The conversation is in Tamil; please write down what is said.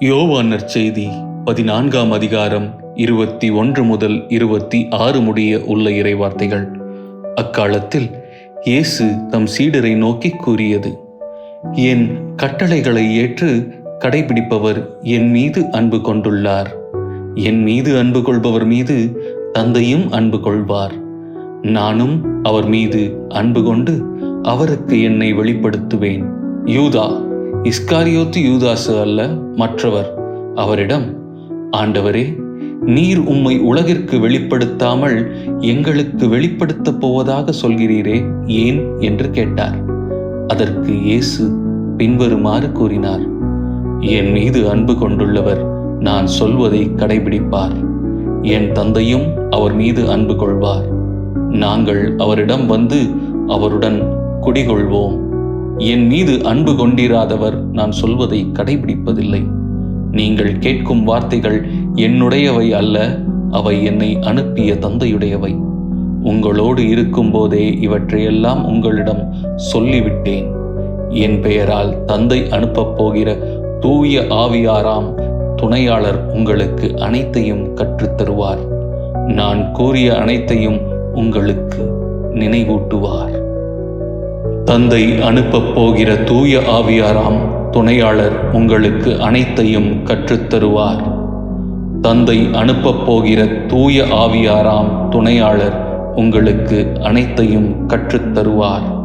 யோவான் நற்செய்தி பதினான்காம் அதிகாரம் இருபத்தி ஒன்று முதல் இருபத்தி ஆறு முடிய உள்ள இறைவார்த்தைகள். அக்காலத்தில் இயேசு தம் சீடரை நோக்கி கூறியது என் கட்டளைகளை ஏற்று கடைபிடிப்பவர் என் மீது அன்பு கொண்டுள்ளார். என் மீது அன்பு கொள்பவர் மீது தந்தையும் அன்பு கொள்வார். நானும் அவர் மீது அன்பு கொண்டு அவருக்கு என்னை வெளிப்படுத்துவேன். யூதா இஸ்காரியோத்து யூதாசு அல்ல மற்றவர் அவரிடம் ஆண்டவரே நீர் உம்மை உலகிற்கு வெளிப்படுத்தாமல் எங்களுக்கு வெளிப்படுத்தப் போவதாக சொல்கிறீரே ஏன்? என்று கேட்டார். அதற்கு இயேசு பின்வருமாறு கூறினார் என் மீது அன்பு கொண்டுள்ளவர் நான் சொல்வதை கடைபிடிப்பார். என் தந்தையும் அவர் மீது அன்பு கொள்வார். நாங்கள் அவரிடம் வந்து அவருடன் குடிகொள்வோம். என் மீது அன்பு கொண்டிராதவர் நான் சொல்வதை கடைபிடிப்பதில்லை. நீங்கள் கேட்கும் வார்த்தைகள் என்னுடையவை அல்ல அவை என்னை அனுப்பிய தந்தையுடையவை. உங்களோடு இருக்கும்போதே இவற்றையெல்லாம் உங்களிடம் சொல்லிவிட்டேன். என் பெயரால் தந்தை அனுப்பப் போகிற தூய ஆவியாராம் துணையாளர் உங்களுக்கு அனைத்தையும் கற்றுத்தருவார் நான் கூறிய அனைத்தையும் உங்களுக்கு நினைவூட்டுவார். தந்தை அனுப்பப் போகிற தூய ஆவியாராம் துணையாளர் உங்களுக்கு அனைத்தையும் கற்றுத்தருவார். தந்தை அனுப்பப் போகிற தூய ஆவியாராம் துணையாளர் உங்களுக்கு அனைத்தையும் கற்றுத்தருவார்.